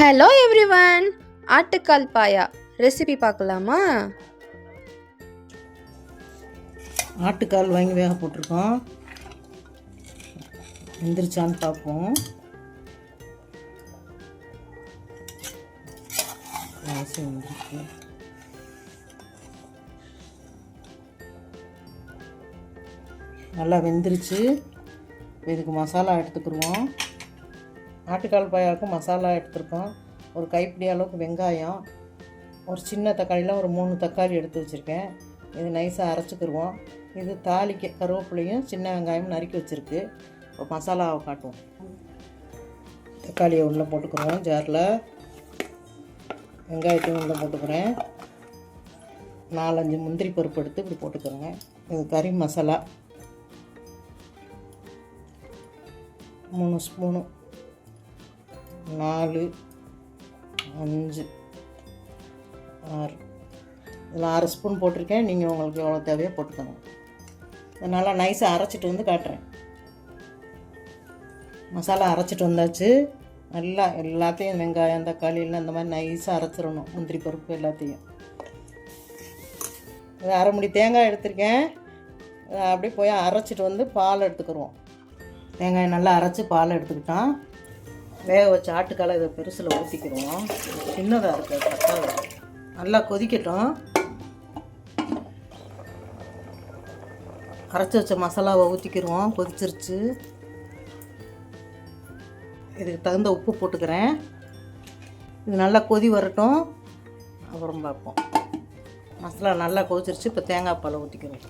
Hello every one ஆட்டுக்கால் பாயா. Recipe பார்க்கலாமா? ஆட்டுக்கால் வாங்கி வேக போட்டிருக்கோம். எந்திரிச்சான்னு பார்ப்போம். நல்லா வெந்துருச்சு. இதுக்கு மசாலா எடுத்துக்கிடுவோம் ஆட்டுக்கால் பாயாவுக்கு மசாலா எடுத்துருக்கோம். ஒரு கைப்பிடி அளவுக்கு வெங்காயம் ஒரு சின்ன தக்காளியில் ஒரு மூணு தக்காளி எடுத்து வச்சுருக்கேன். இது நைஸாக அரைச்சிக்கிடுவோம் இது தாளிக்க கருவேப்பிலையும் சின்ன வெங்காயம் நறுக்கி வச்சுருக்கு. இப்போ மசாலாவை காட்டுவோம். தக்காளியை உள்ளே போட்டுக்கிறோம் ஜாரில். வெங்காயத்தையும் உள்ளே போட்டுக்கிறேன். நாலஞ்சு முந்திரி பருப்பு எடுத்து இப்படி போட்டுக்கிறோங்க. இது கறி மசாலா. மூணு ஸ்பூனு நாலு அஞ்சு ஆறு. இதில் ஆறு ஸ்பூன் போட்டிருக்கேன். நீங்கள் உங்களுக்கு எவ்வளோ தேவையோ போட்டுக்கோங்க. இதை நல்லா நைஸாக அரைச்சிட்டு வந்து காட்டுறேன். மசாலா அரைச்சிட்டு வந்தாச்சு. நல்லா எல்லாத்தையும் வெங்காயம் தக்காளி எல்லாம் இந்த மாதிரி நைஸாக அரைச்சிடணும். முந்திரி பருப்பு எல்லாத்தையும். இது அரை முடி தேங்காய் எடுத்திருக்கேன். அப்படியே போய் அரைச்சிட்டு வந்து பால் எடுத்துக்கிடுவோம் தேங்காய் நல்லா அரைச்சி பால் எடுத்துக்கிட்டோம். வேக வச்ச ஆட்டுக்கால இதை பெருசில் ஊற்றிக்கிடுவோம் சின்னதாக இருக்குது பத்தாவது நல்லா கொதிக்கட்டும். அரைச்சி வச்ச மசாலாவை ஊற்றிக்கிடுவோம் கொதிச்சிருச்சு. இதுக்கு தகுந்த உப்பு போட்டுக்கிறேன். இது நல்லா கொதி வரட்டும். அப்புறம் பார்ப்போம். மசாலா நல்லா கொதிச்சிருச்சு இப்போ தேங்காய் பாலை ஊற்றிக்கிறோம்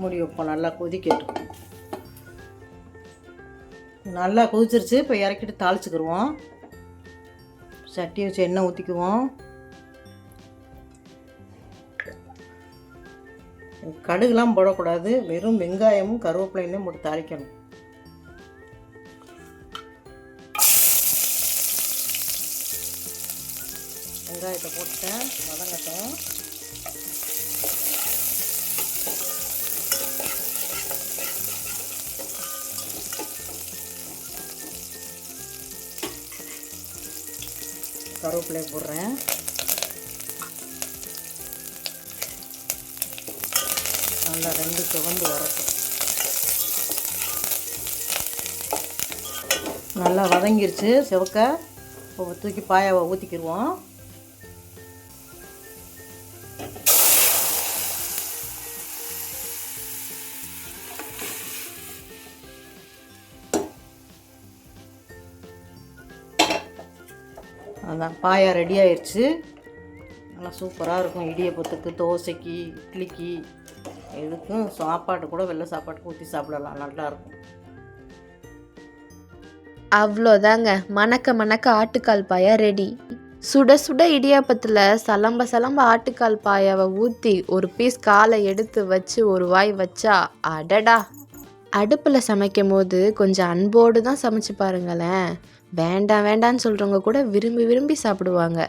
மூடி வைப்போம் நல்லா கொதிக்கட்டும். நல்லா கொதிச்சிருச்சு. இப்போ இறக்கிட்டு தாளிச்சுக்கிடுவோம் சட்டியை வச்சு எண்ணெய் ஊற்றிக்குவோம் கடுகுலாம் போடக்கூடாது. வெறும் வெங்காயமும் கருவேப்பிலையும் போட்டு தாளிக்கணும். வெங்காயத்தை போட்டேன் வதங்கட்டும். கருவேப்பிலை போடுறேன். நல்லா ரெண்டு சிவந்து வரட்டும். நல்லா வதங்கிருச்சு சிவக்க. இப்போ தூக்கி பாயாவை ஊற்றிக்கிடுவோம் அதான் பாயா ரெடி ஆயிடுச்சு நல்லா சூப்பராக இருக்கும். இடியப்பத்துக்கு தோசைக்கு இட்லிக்கு எதுக்கும் சாப்பாடு கூட வெள்ளை சாப்பாட்டுக்கு ஊற்றி சாப்பிடலாம். நல்லா இருக்கும். அவ்வளோதாங்க. மணக்க மணக்க ஆட்டுக்கால் பாயா ரெடி சுட சுட இடியாப்பத்தில் சலம்ப சலம்ப ஆட்டுக்கால் பாயாவை ஊற்றி ஒரு பீஸ் காலை எடுத்து வச்சு ஒரு வாய் வச்சா அடடா. அடுப்பில் சமைக்கும் போது கொஞ்சம் அன்போடு தான் சமைச்சு பாருங்களேன். வேண்டாம் வேண்டான்னு சொல்கிறவங்க கூட விரும்பி விரும்பி சாப்பிடுவாங்க.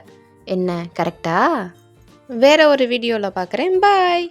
என்ன கரெக்டா வேற ஒரு வீடியோவில் பார்க்குறேன் பாய்